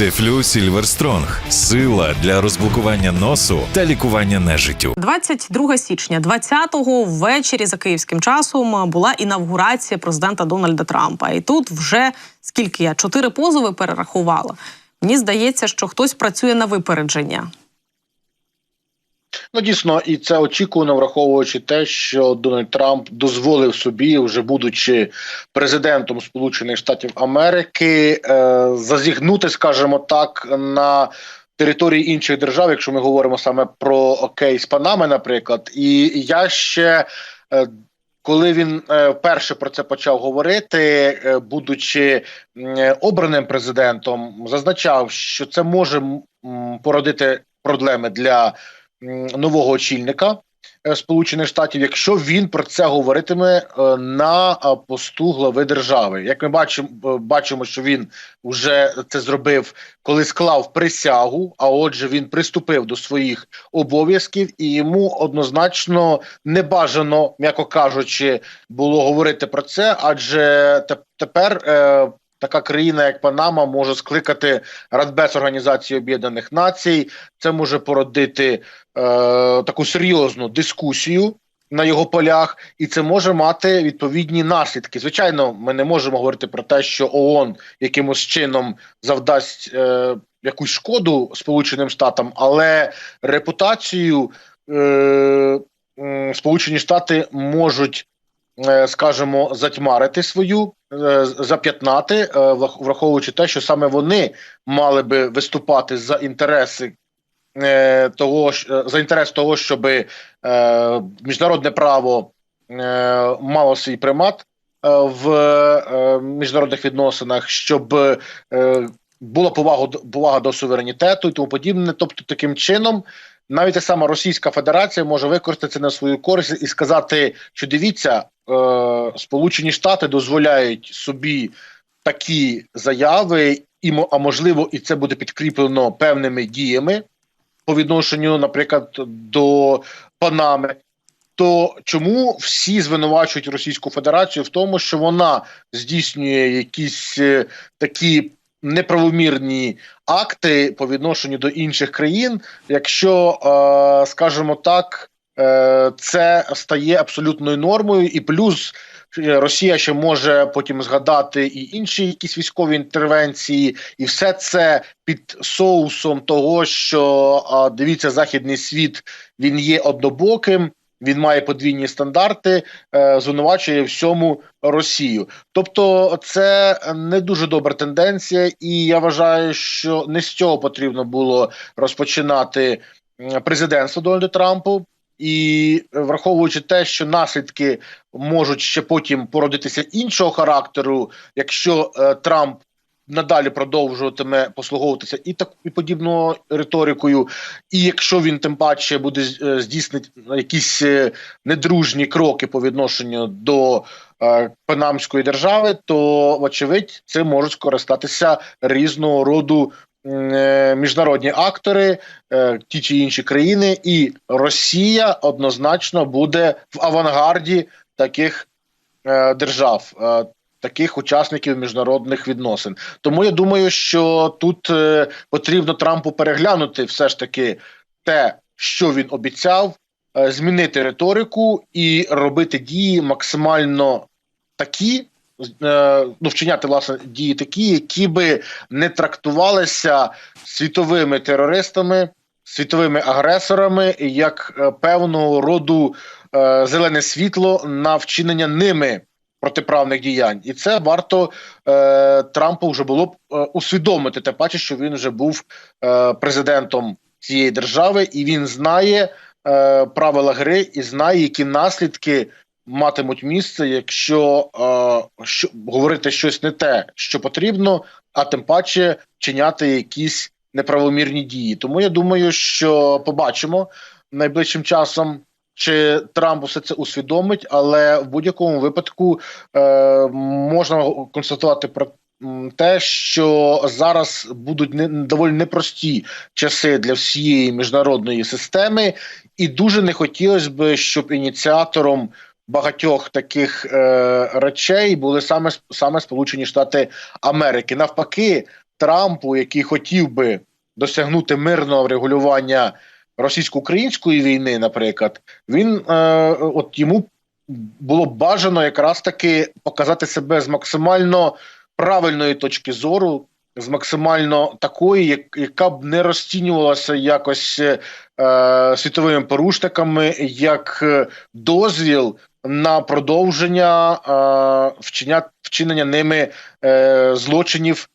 Дефлю Сільверстронг сила для розблокування носу та лікування нежиттю. 22 січня, 20-го ввечері за київським часом була інавгурація президента Дональда Трампа. І тут вже скільки я чотири позови перерахувала. Мені здається, що хтось працює на випередження. Ну дійсно, і це очікувано, враховуючи те, що Дональд Трамп дозволив собі, вже будучи президентом Сполучених Штатів Америки, е, зазігнути, скажімо так, на території інших держав, якщо ми говоримо саме про кейс Панами, наприклад, і я ще. Е, коли він е, вперше про це почав говорити, будучи обраним президентом, зазначав, що це може породити проблеми для нового очільника е, Сполучених Штатів, якщо він про це говоритиме е, на е, посту глави держави. Як ми бачимо, бачимо, що він вже це зробив, коли склав присягу. А отже, він приступив до своїх обов'язків, і йому однозначно не бажано, м'яко кажучи, було говорити про це, адже те- тепер. Така країна, як Панама, може скликати Радбез Організації Об'єднаних Націй. Це може породити е, таку серйозну дискусію на його полях, і це може мати відповідні наслідки. Звичайно, ми не можемо говорити про те, що ООН якимось чином завдасть е, якусь шкоду Сполученим Штатам, але репутацію е, Сполучені Штати можуть. Е, Скажімо, затьмарити свою, е, зап'ятнати, е, враховуючи те, що саме вони мали би виступати за інтереси того за інтерес того, щоб міжнародне право мало свій примат в міжнародних відносинах, щоб була повага, повага до суверенітету і тому подібне. Тобто, таким чином, навіть та сама Російська Федерація може використати це на свою користь і сказати, що дивіться, е, Сполучені Штати дозволяють собі такі заяви, і а можливо, і це буде підкріплено певними діями по відношенню, наприклад, до Панами. То чому всі звинувачують Російську Федерацію в тому, що вона здійснює якісь е, такі неправомірні акти по відношенню до інших країн, якщо, е, скажімо так, е, це стає абсолютною нормою, і плюс е, Росія ще може потім згадати і інші якісь військові інтервенції, і все це під соусом того, що дивіться, західний світ він є однобоким. Він має подвійні стандарти, е, звинувачує всьому Росію. Тобто, це не дуже добра тенденція, і я вважаю, що не з цього потрібно було розпочинати президентство Дональда Трампу. І е, враховуючи те, що наслідки можуть ще потім породитися іншого характеру, якщо е, Трамп надалі продовжуватиме послуговуватися і так і подібною риторикою, і якщо він тим паче буде е, здійснити якісь е, недружні кроки по відношенню до е, Панамської держави, то вочевидь це можуть скористатися різного роду е, міжнародні актори, е, ті чи інші країни, і Росія однозначно буде в авангарді таких е, держав. Таких учасників міжнародних відносин, тому я думаю, що тут е, потрібно Трампу переглянути все ж таки те, що він обіцяв, е, змінити риторику і робити дії максимально такі, е, ну вчиняти власне дії такі, які би не трактувалися світовими терористами, світовими агресорами як е, певного роду е, зелене світло на вчинення ними протиправних діянь, і це варто е, Трампу вже було б е, усвідомити. Те паче, що він вже був е, президентом цієї держави, і він знає е, правила гри і знає, які наслідки матимуть місце, якщо е, що, говорити щось не те, що потрібно, а тим паче вчиняти якісь неправомірні дії. Тому я думаю, що побачимо найближчим часом. Чи Трамп усе це усвідомить, але в будь-якому випадку е, можна констатувати про те, що зараз будуть не доволі непрості часи для всієї міжнародної системи, і дуже не хотілося б, щоб ініціатором багатьох таких е, речей були саме саме Сполучені Штати Америки. Навпаки, Трампу, який хотів би досягнути мирного врегулювання російсько-української війни, наприклад, він е, от йому було б бажано якраз таки показати себе з максимально правильної точки зору, з максимально такої, яка б не розцінювалася якось е, світовими порушниками, як е, дозвіл на продовження е, вчиня, вчинення ними е, злочинів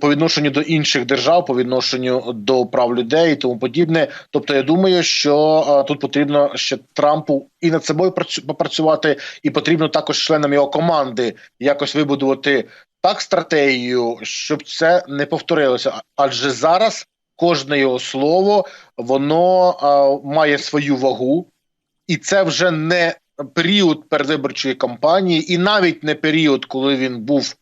по відношенню до інших держав, по відношенню до прав людей і тому подібне. Тобто, я думаю, що е, тут потрібно ще Трампу і над собою працю- попрацювати, і потрібно також членам його команди якось вибудувати так стратегію, щоб це не повторилося. Адже зараз кожне його слово воно е, має свою вагу, і це вже не період передвиборчої кампанії, і навіть не період, коли він був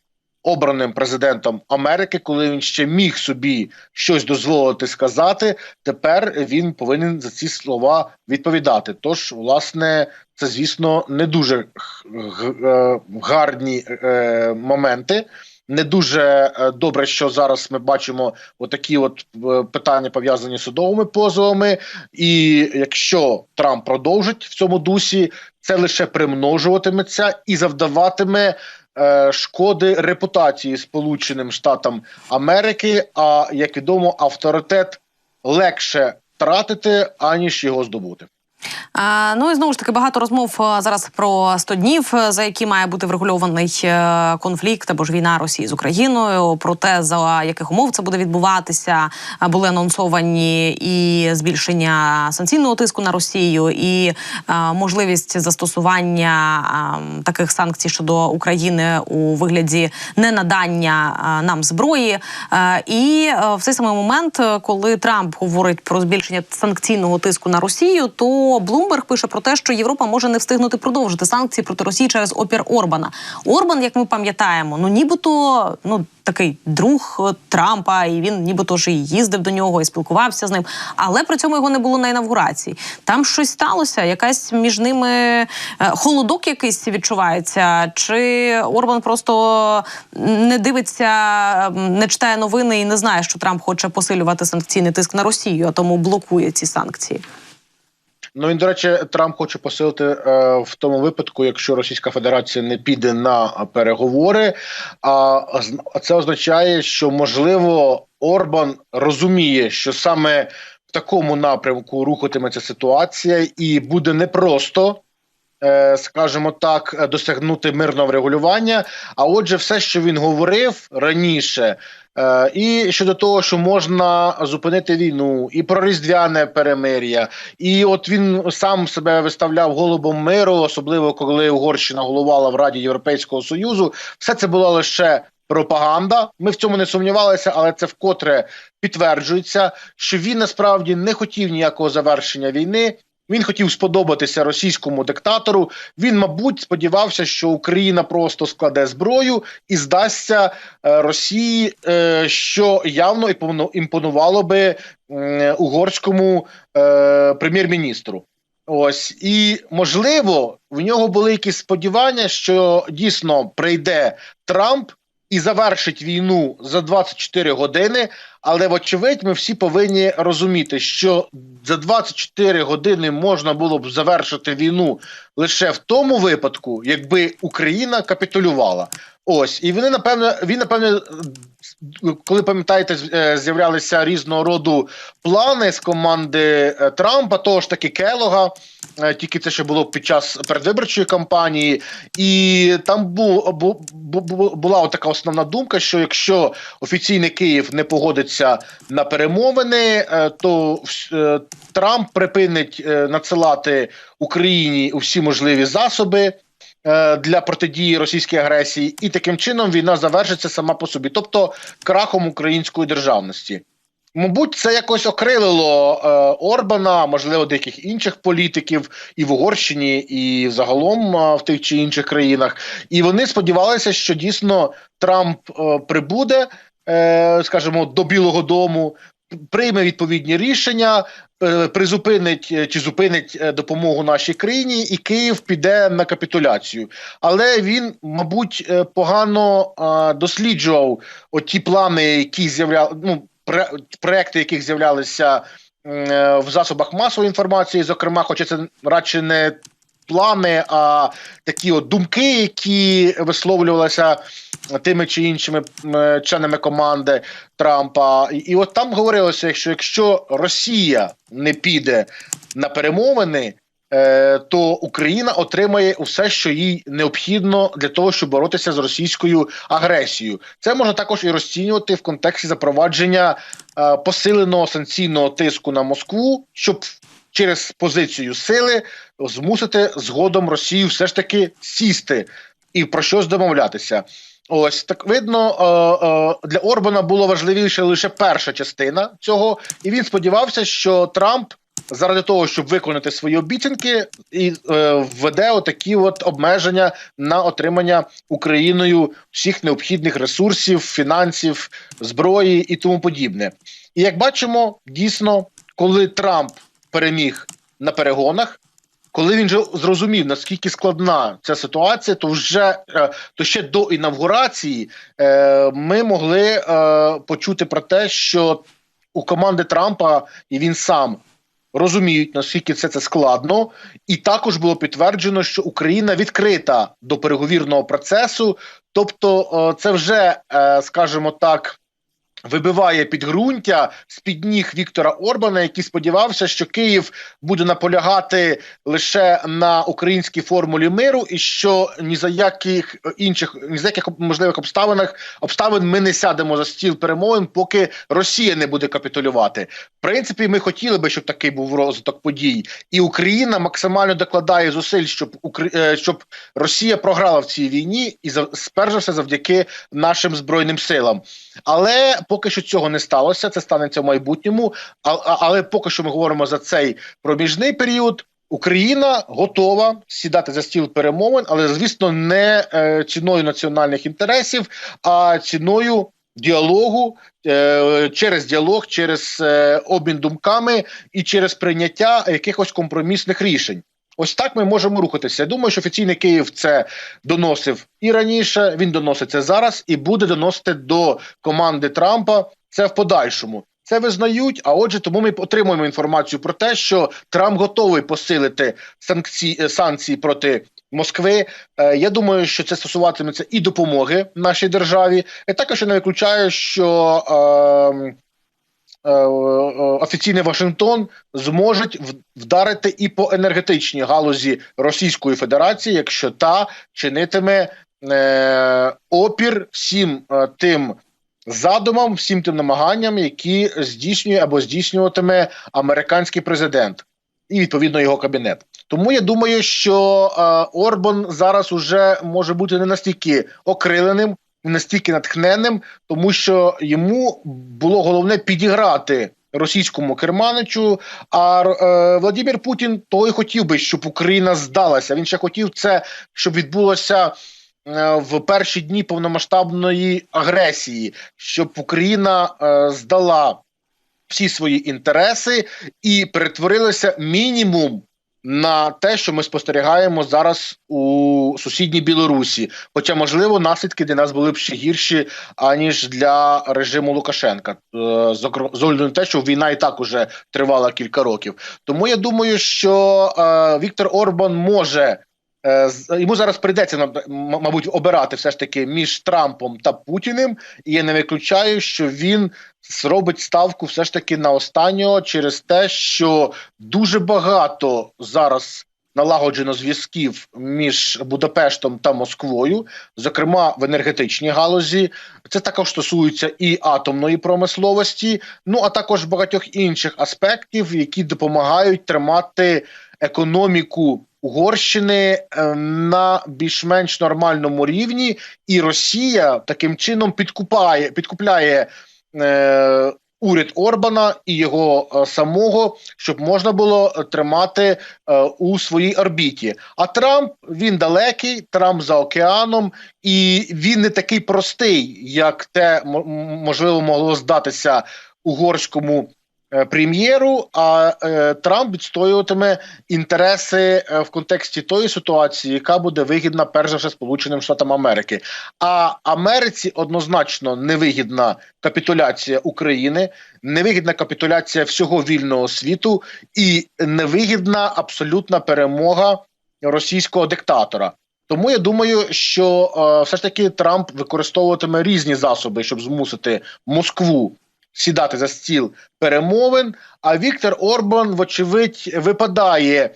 обраним президентом Америки, коли він ще міг собі щось дозволити сказати. Тепер він повинен за ці слова відповідати. Тож, власне, це звісно не дуже е, гарні е, моменти. Не дуже е, добре, що зараз ми бачимо отакі от питання пов'язані з судовими позовами. І якщо Трамп продовжить в цьому дусі, це лише примножуватиметься і завдаватиме шкоди репутації Сполученим Штатам Америки. А як відомо, авторитет легше тратити аніж його здобути. Ну і знову ж таки багато розмов зараз про 100 днів, е, за які має бути врегульований е, конфлікт або ж війна Росії з Україною. Про те, за яких умов це буде відбуватися, були анонсовані і збільшення санкційного тиску на Росію, і можливість застосування таких санкцій щодо України у вигляді ненадання нам зброї. Е, І е, в цей самий момент, е, коли Трамп говорить про збільшення санкційного тиску на Росію, то Блумберг пише про те, що Європа може не встигнути продовжити санкції проти Росії через опір Орбана. Орбан, як ми пам'ятаємо, ну нібито ну такий друг е, Трампа, і він нібито ж і їздив до нього і спілкувався з ним. Але при цьому його не було на інавгурації. Там щось сталося, якась між ними е, холодок якийсь відчувається, чи Орбан просто не дивиться, не читає новини і не знає, що Трамп хоче посилювати санкційний тиск на Росію, а тому блокує ці санкції. Ну він, до речі, Трамп хоче посилити е, в тому випадку, якщо Російська Федерація не піде на переговори. А це означає, що можливо Орбан розуміє, що саме в такому напрямку рухатиметься ситуація, і буде непросто. Е, Скажімо так, е, досягнути мирного врегулювання. А отже, все, що він говорив раніше, е, і щодо того, що можна зупинити війну, і про різдвяне перемир'я, і от він сам себе виставляв голубом миру, особливо коли Угорщина головувала в Раді Європейського Союзу. Все це була лише пропаганда. Ми в цьому не сумнівалися, але це вкотре підтверджується, що він насправді не хотів ніякого завершення війни. Він хотів сподобатися російському диктатору. Він, мабуть, сподівався, що Україна просто складе зброю і здасться е, Росії, е, що явно імпону- імпонувало би угорському е, прем'єр-міністру. Ось і можливо, в нього були якісь сподівання, що дійсно прийде Трамп і завершить війну за 24 години. Але вочевидь, ми всі повинні розуміти, що за 24 години можна було б завершити війну лише в тому випадку, якби Україна капітулювала. Ось і вони напевно, він напевне, коли пам'ятаєте, е, з'являлися різного роду плани з команди е, Трампа, того ж таки Келога. е, Тільки це ще було під час передвиборчої кампанії, і там бу, бу, бу, бу- була така основна думка, що якщо офіційний Київ не погодиться на перемовини, е, то е, Трамп припинить е, надсилати Україні усі можливі засоби для протидії російській агресії, і таким чином війна завершиться сама по собі, тобто крахом української державності. Мабуть, це якось окрилило е, Орбана, можливо, деяких інших політиків і в Угорщині, і загалом е, в тих чи інших країнах. І вони сподівалися, що дійсно Трамп е, прибуде, скажімо, до Білого Дому. прийме відповідні рішення, е, призупинить е, чи зупинить е, допомогу нашій країні, і Київ піде на капітуляцію. Але він, мабуть, е, погано е, досліджував оті плани, які з'являли ну, проекти, яких з'являлися е, в засобах масової інформації, зокрема, хоча це радше не плани, а такі от думки, які висловлювалися тими чи іншими е, членами команди Трампа. І, от там говорилося, що якщо Росія не піде на перемовини. е, То Україна отримає усе, що їй необхідно для того, щоб боротися з російською агресією. Це можна також і розцінювати в контексті запровадження е, посиленого санкційного тиску на Москву, щоб через позицію сили змусити згодом Росію все ж таки сісти і про щось домовлятися. Ось так видно, е, е, для Орбана було важливіше лише перша частина цього, і він сподівався, що Трамп заради того, щоб виконати свої обіцянки, і е, введе отакі от обмеження на отримання Україною всіх необхідних ресурсів, фінансів, зброї і тому подібне. І як бачимо, дійсно, коли Трамп переміг на перегонах. Коли він вже зрозумів, наскільки складна ця ситуація, то вже е, то ще до інавгурації е, ми могли е, почути про те, що у команди Трампа і він сам розуміють, наскільки це, це складно, і також було підтверджено, що Україна відкрита до переговірного процесу. Тобто, це вже, скажімо так. Вибиває підґрунтя з під ніг Віктора Орбана, який сподівався, що Київ буде наполягати лише на українській формулі миру, і що ні за яких інших ні за яких можливих обставинах обставин ми не сядемо за стіл перемовин, поки Росія не буде капітулювати. В принципі, ми хотіли би, щоб такий був розвиток подій, і Україна максимально докладає зусиль, щоб е, щоб Росія програла в цій війні, і за все завдяки нашим збройним силам. Але поки що цього не сталося, це станеться в майбутньому. Але поки що ми говоримо за цей проміжний період. Україна готова сідати за стіл перемовин, але звісно не е, ціною національних інтересів, а ціною діалогу е, через діалог, через е, обмін думками і через прийняття якихось компромісних рішень. Ось так ми можемо рухатися. Я думаю, що офіційний Київ це доносив і раніше. Він доносить це зараз і буде доносити до команди Трампа це в подальшому. Це визнають. А отже, тому ми отримуємо інформацію про те, що Трамп готовий посилити санкції е, санкції проти Москви. Е, я думаю, що це стосуватиметься і допомоги нашій державі. Я також не виключаю, що. ем, офіційний Вашингтон зможуть вдарити і по енергетичній галузі Російської Федерації, якщо та чинитиме е, опір всім е, тим задумам, всім тим намаганням, які здійснює або здійснюватиме американський президент і відповідно його кабінет. Тому я думаю, що е, Орбан зараз уже може бути не настільки окриленим, настільки натхненним, тому що йому було головне підіграти російському керманичу. А е, Владимир Путін той хотів би, щоб Україна здалася. Він ще хотів це, щоб відбулося. е, В перші дні повномасштабної агресії, щоб Україна е, здала всі свої інтереси і перетворилася мінімум на те, що ми спостерігаємо зараз у сусідній Білорусі. Хоча, можливо, наслідки для нас були б ще гірші, аніж для режиму Лукашенка, Е, з огляду на те, що війна і так уже тривала кілька років. Тому я думаю, що е, Віктор Орбан може. Е, Йому зараз прийдеться мабуть обирати все ж таки між Трампом та Путіним, і я не виключаю, що він зробить ставку все ж таки на останнього через те, що дуже багато зараз налагоджено зв'язків між Будапештом та Москвою, зокрема в енергетичній галузі. Це також стосується і атомної промисловості, ну а також багатьох інших аспектів, які допомагають тримати економіку. Угорщини е, на більш-менш нормальному рівні, і Росія таким чином підкупає, підкупляє е, уряд Орбана і його е, самого, щоб можна було е, тримати е, у своїй орбіті. А Трамп він далекий, Трамп за океаном, і він не такий простий, як те можливо могло здатися угорському прем'єру, а е, Трамп відстоюватиме інтереси е, в контексті тої ситуації, яка буде вигідна перш за все Сполученим Штатам Америки. А Америці однозначно невигідна капітуляція України, невигідна капітуляція всього вільного світу і невигідна абсолютна перемога російського диктатора. Тому я думаю, що е, все ж таки Трамп використовуватиме різні засоби, щоб змусити Москву сідати за стіл перемовин. А Віктор Орбан, вочевидь, випадає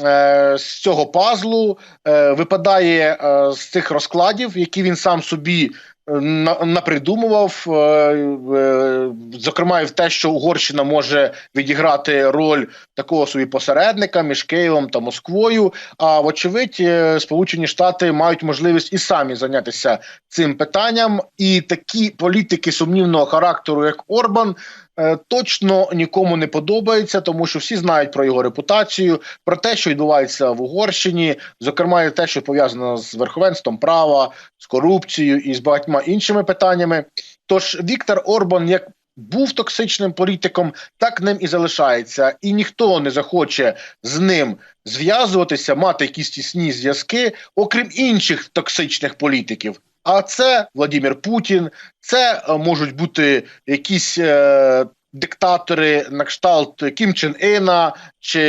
е, з цього пазлу, е, випадає е, з цих розкладів, які він сам собі напридумував. Е, е, зокрема, і в те, що Угорщина може відіграти роль такого собі посередника між Києвом та Москвою. А вочевидь, е, Сполучені Штати мають можливість і самі зайнятися цим питанням, і такі політики сумнівного характеру, як Орбан. Е, Точно нікому не подобається, тому що всі знають про його репутацію, про те, що відбувається в Угорщині, зокрема, і те, що пов'язано з верховенством права, з корупцією і з багатьма іншими питаннями. Тож Віктор Орбан, як був токсичним політиком, так ним і залишається, і ніхто не захоче з ним зв'язуватися, мати якісь тісні зв'язки, окрім інших токсичних політиків. А це Владимир Путін, це е, можуть бути якісь е, диктатори на кшталт Кім Чен Ена чи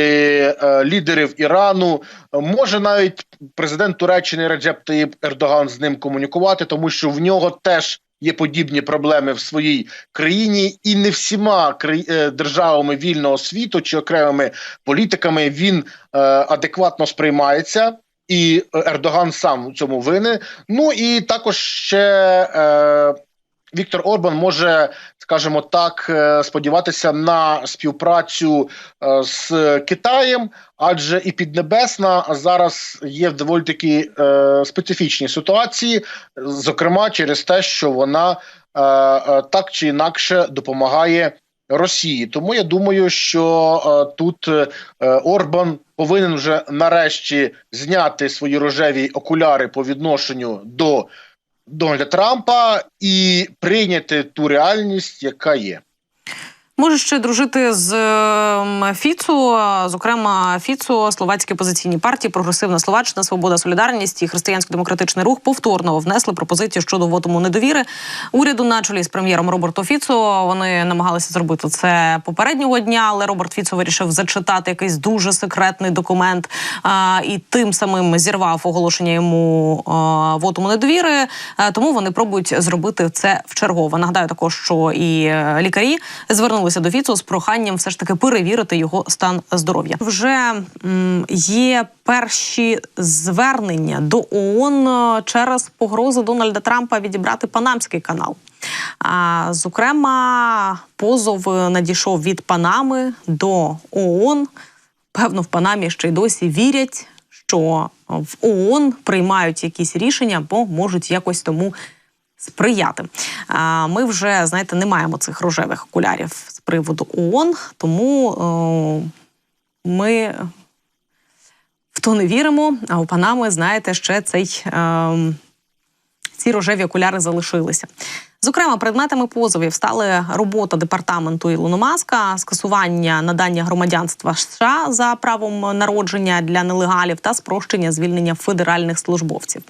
е, лідерів Ірану. Може навіть президент Туреччини Реджеп Таїб Ердоган з ним комунікувати, тому що в нього теж є подібні проблеми в своїй країні, і не всіма е, державами вільного світу чи окремими політиками він е, адекватно сприймається. І Ердоган сам у цьому винен. Ну і також ще е, Віктор Орбан може, скажімо так, е, сподіватися на співпрацю е, з Китаєм, адже і Піднебесна зараз є в доволі таки е, специфічній ситуації, зокрема через те, що вона е, е, так чи інакше допомагає. Росії, тому я думаю, що е, тут е, Орбан повинен вже нарешті зняти свої рожеві окуляри по відношенню до Дональда Трампа і прийняти ту реальність, яка є. Може ще дружити з ем, Фіцу, зокрема Фіцу, словацькі опозиційні партії, прогресивна Словаччина, Свобода, Солідарність і Християнсько-демократичний рух повторно внесли пропозицію щодо вотуму недовіри уряду на чолі з прем'єром Роберто Фіцо. Вони намагалися зробити це попереднього дня, але Роберт Фіцо вирішив зачитати якийсь дуже секретний документ а, і тим самим зірвав оголошення йому а, вотуму недовіри. А, тому вони пробують зробити це вчергово. Нагадаю також, що і е, лікарі звернулися до Фіцо з проханням все ж таки перевірити його стан здоров'я. Вже м, є перші звернення до ООН е, через погрози Дональда Трампа відібрати Панамський канал. А, зокрема, позов надійшов від Панами до ООН. Певно, в Панамі ще й досі вірять, що в ООН приймають якісь рішення, бо можуть якось тому сприяти. Ми вже знаєте не маємо цих рожевих окулярів з приводу ООН, тому ми в то не віримо. А у Панами, знаєте, ще цей. ем, ці рожеві окуляри залишилися. Зокрема, предметами позовів стали робота департаменту Ілону Маска, скасування надання громадянства США за правом народження для нелегалів та спрощення звільнення федеральних службовців.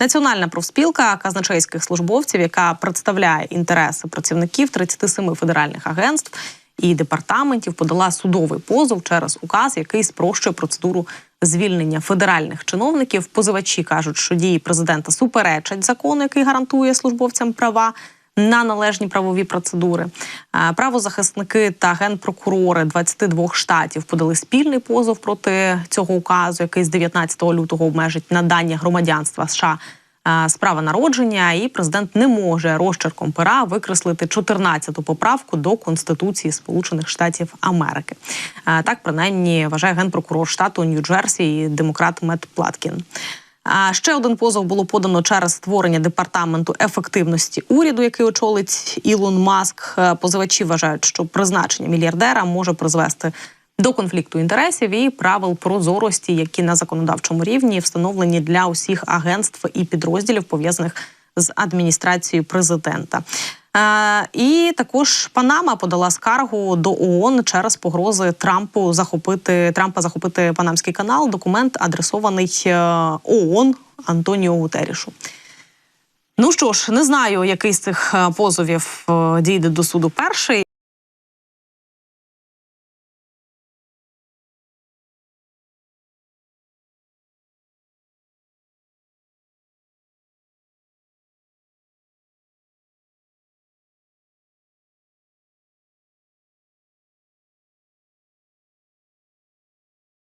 Національна профспілка казначейських службовців, яка представляє інтереси працівників 37 федеральних агентств і департаментів, подала судовий позов через указ, який спрощує процедуру звільнення федеральних чиновників. Позивачі кажуть, що дії президента суперечать закону, який гарантує службовцям права. На належні правові процедури правозахисники та генпрокурори 22 штатів подали спільний позов проти цього указу, який з 19 лютого обмежить надання громадянства США е, з права народження, і президент не може розчерком пера викреслити 14-ту поправку до Конституції Сполучених Штатів Америки. Так принаймні вважає генпрокурор штату Нью-Джерсі і демократ Мет Платкін. А ще один позов було подано через створення департаменту ефективності уряду, який очолить Ілон Маск. Е, Позивачі вважають, що призначення мільярдера може призвести до конфлікту інтересів і правил прозорості, які на законодавчому рівні встановлені для усіх агентств і підрозділів пов'язаних з адміністрацією президента. Е, і також Панама подала скаргу до ООН через погрози Трампу захопити Трампа захопити Панамський канал. Документ адресований е, ООН Антоніо Гутерішу. Ну що ж, не знаю, який з цих е, позовів дійде до суду перший.